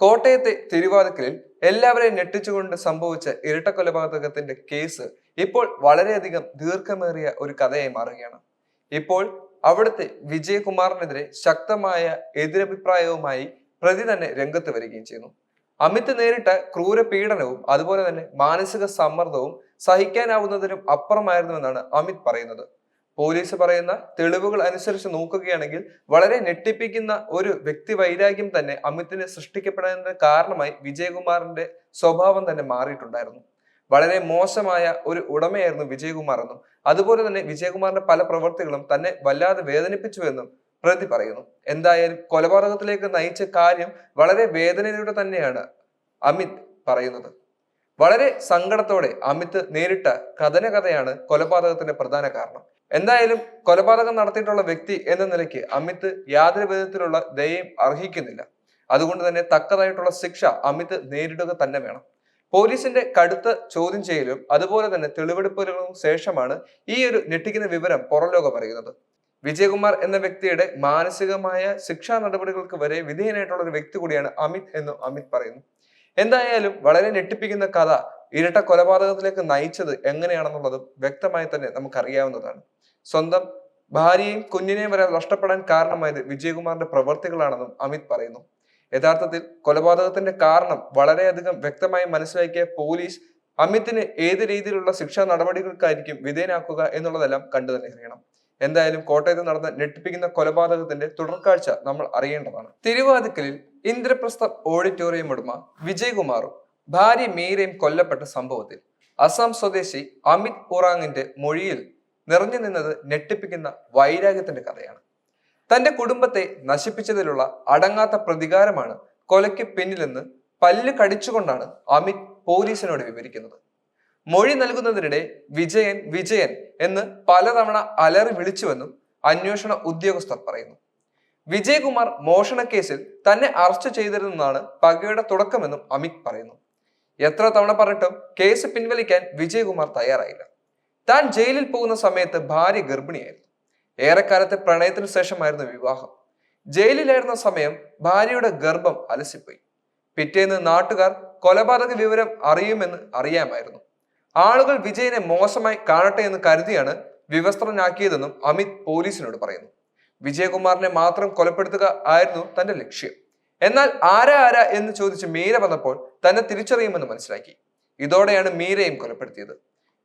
കോട്ടയത്തെ തിരുവാതിക്കലിൽ എല്ലാവരെയും ഞെട്ടിച്ചുകൊണ്ട് സംഭവിച്ച ഇരട്ട കൊലപാതകത്തിന്റെ കേസ് ഇപ്പോൾ വളരെയധികം ദീർഘമേറിയ ഒരു കഥയായി മാറുകയാണ്. ഇപ്പോൾ അവിടുത്തെ വിജയകുമാറിനെതിരെ ശക്തമായ എതിരഭിപ്രായവുമായി പ്രതി തന്നെ രംഗത്ത് വരികയും ചെയ്യുന്നു. അമിത് നേരിട്ട ക്രൂര പീഡനവും അതുപോലെ തന്നെ മാനസിക സമ്മർദ്ദവും സഹിക്കാനാവുന്നതിനും അപ്പുറമായിരുന്നുവെന്നാണ് അമിത് പറയുന്നത്. പോലീസ് പറയുന്ന തെളിവുകൾ അനുസരിച്ച് നോക്കുകയാണെങ്കിൽ വളരെ ഞെട്ടിപ്പിക്കുന്ന ഒരു വ്യക്തി വൈരാഗ്യം തന്നെ അമിതിന് സൃഷ്ടിക്കപ്പെടുന്നതിന് കാരണമായി വിജയകുമാറിന്റെ സ്വഭാവം തന്നെ മാറിയിട്ടുണ്ടായിരുന്നു. വളരെ മോശമായ ഒരു ഉടമയായിരുന്നു വിജയകുമാർ എന്നും അതുപോലെ തന്നെ വിജയകുമാറിന്റെ പല പ്രവൃത്തികളും തന്നെ വല്ലാതെ വേദനിപ്പിച്ചു എന്നും പ്രതി പറയുന്നു. എന്തായാലും കൊലപാതകത്തിലേക്ക് നയിച്ച കാര്യം വളരെ വേദനയിലൂടെ തന്നെയാണ് അമിത് പറയുന്നത്. വളരെ സങ്കടത്തോടെ അമിത് നേരിട്ട കഥന കഥയാണ് കൊലപാതകത്തിന്റെ പ്രധാന കാരണം. എന്തായാലും കൊലപാതകം നടത്തിയിട്ടുള്ള വ്യക്തി എന്ന നിലയ്ക്ക് അമിത് യാതൊരു വിധത്തിലുള്ള ദയയും അർഹിക്കുന്നില്ല. അതുകൊണ്ട് തന്നെ തക്കതായിട്ടുള്ള ശിക്ഷ അമിത് നേരിടുക തന്നെ വേണം. പോലീസിന്റെ കടുത്ത ചോദ്യം ചെയ്യലും അതുപോലെ തന്നെ തെളിവെടുപ്പുകളും ശേഷമാണ് ഈ ഒരു ഞെട്ടിക്കുന്ന വിവരം പുറംലോകം അറിയുന്നത്. വിജയകുമാർ എന്ന വ്യക്തിയുടെ മാനസികമായ ശിക്ഷാ നടപടികൾക്ക് വരെ വിധേയനായിട്ടുള്ള ഒരു വ്യക്തി കൂടിയാണ് അമിത് എന്ന് അമിത് പറയുന്നു. എന്തായാലും വളരെ ഞെട്ടിപ്പിക്കുന്ന കഥ ഇരട്ട കൊലപാതകത്തിലേക്ക് നയിച്ചത് എങ്ങനെയാണെന്നുള്ളതും വ്യക്തമായി തന്നെ നമുക്കറിയാവുന്നതാണ്. സ്വന്തം ഭാര്യയും കുഞ്ഞിനെയും വരെ നഷ്ടപ്പെടാൻ കാരണമായത് വിജയകുമാറിന്റെ പ്രവർത്തികളാണെന്നും അമിത് പറയുന്നു. യഥാർത്ഥത്തിൽ കൊലപാതകത്തിന്റെ കാരണം വളരെയധികം വ്യക്തമായി മനസ്സിലാക്കിയ പോലീസ് അമിതിന് ഏത് രീതിയിലുള്ള ശിക്ഷാ നടപടികൾക്കായിരിക്കും വിധേയനാക്കുക എന്നുള്ളതെല്ലാം കണ്ടു തന്നെ അറിയണം. എന്തായാലും കോട്ടയത്ത് നടന്ന ഞെട്ടിപ്പിക്കുന്ന കൊലപാതകത്തിന്റെ തുടർക്കാഴ്ച നമ്മൾ അറിയേണ്ടതാണ്. തിരുവാതിക്കലിൽ ഇന്ദ്രപ്രസ്ഥ ഓഡിറ്റോറിയം ഉടമ വിജയകുമാറും ഭാര്യ മീരയും കൊല്ലപ്പെട്ട സംഭവത്തിൽ അസം സ്വദേശി അമിത് ഉറാങ്ങിന്റെ മൊഴിയിൽ നിറഞ്ഞു നിന്നത് ഞെട്ടിപ്പിക്കുന്ന വൈരാഗ്യത്തിന്റെ കഥയാണ്. തന്റെ കുടുംബത്തെ നശിപ്പിച്ചതിലുള്ള അടങ്ങാത്ത പ്രതികാരമാണ് കൊലയ്ക്ക് പിന്നിലെന്ന് പല്ല് കടിച്ചുകൊണ്ടാണ് അമിത് പോലീസിനോട് വിവരിക്കുന്നത്. മൊഴി നൽകുന്നതിനിടെ വിജയൻ വിജയൻ എന്ന് പലതവണ അലറി വിളിച്ചുവെന്നും അന്വേഷണ ഉദ്യോഗസ്ഥർ പറയുന്നു. വിജയകുമാർ മോഷണക്കേസിൽ തന്നെ അറസ്റ്റ് ചെയ്തിരുന്നതാണ് പകയുടെ തുടക്കമെന്നും അമിത് പറയുന്നു. എത്ര തവണ പറഞ്ഞിട്ടും കേസ് പിൻവലിക്കാൻ വിജയകുമാർ തയ്യാറായില്ല. താൻ ജയിലിൽ പോകുന്ന സമയത്ത് ഭാര്യ ഗർഭിണിയായിരുന്നു. ഏറെക്കാലത്തെ പ്രണയത്തിന് ശേഷമായിരുന്നു വിവാഹം. ജയിലിലായിരുന്ന സമയം ഭാര്യയുടെ ഗർഭം അലസിപ്പോയി. പിറ്റേന്ന് നാട്ടുകാർ കൊലപാതക വിവരം അറിയുമെന്ന് അറിയാമായിരുന്നു. ആളുകൾ വിജയനെ മോശമായി കാണട്ടെ എന്ന് കരുതിയാണ് വിവസ്ത്രനാക്കിയതെന്നും അമിത് പോലീസിനോട് പറയുന്നു. വിജയകുമാറിനെ മാത്രം കൊലപ്പെടുത്തുക ആയിരുന്നു തന്റെ ലക്ഷ്യം. എന്നാൽ ആരാ ആരാ എന്ന് ചോദിച്ച് മീര വന്നപ്പോൾ തന്നെ തിരിച്ചറിയുമെന്ന് മനസ്സിലാക്കി. ഇതോടെയാണ് മീരയും കൊലപ്പെടുത്തിയത്.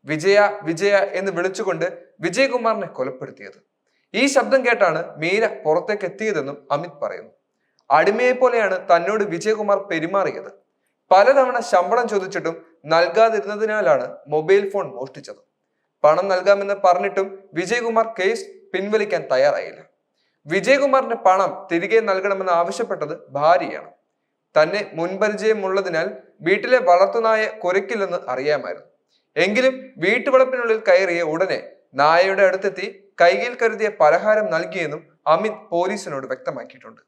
വിജയ വിജയ എന്ന് വിളിച്ചുകൊണ്ട് വിജയകുമാറിനെ കൊലപ്പെടുത്തിയത്. ഈ ശബ്ദം കേട്ടാണ് മീര പുറത്തേക്ക് എത്തിയതെന്നും അമിത് പറയുന്നു. അടിമയെ പോലെയാണ് തന്നോട് വിജയകുമാർ പെരുമാറിയത്. പലതവണ ശമ്പളം ചോദിച്ചിട്ടും നൽകാതിരുന്നതിനാലാണ് മൊബൈൽ ഫോൺ മോഷ്ടിച്ചത്. പണം നൽകാമെന്ന് പറഞ്ഞിട്ടും വിജയകുമാർ കേസ് പിൻവലിക്കാൻ തയ്യാറായില്ല. വിജയകുമാറിന്റെ പണം തിരികെ നൽകണമെന്ന് ആവശ്യപ്പെട്ടത് ഭാര്യയാണ്. തന്നെ മുൻപരിചയമുള്ളതിനാൽ വീട്ടിലെ വളർത്തുനായ കുരയ്ക്കില്ലെന്ന് അറിയാമായിരുന്നു. എങ്കിലും വീട്ടുവളപ്പിനുള്ളിൽ കയറിയ ഉടനെ നായയുടെ അടുത്തെത്തി കൈയിൽ കരുതിയ പലഹാരം നൽകിയെന്നും അമിത് പോലീസിനോട് വ്യക്തമാക്കിയിട്ടുണ്ട്.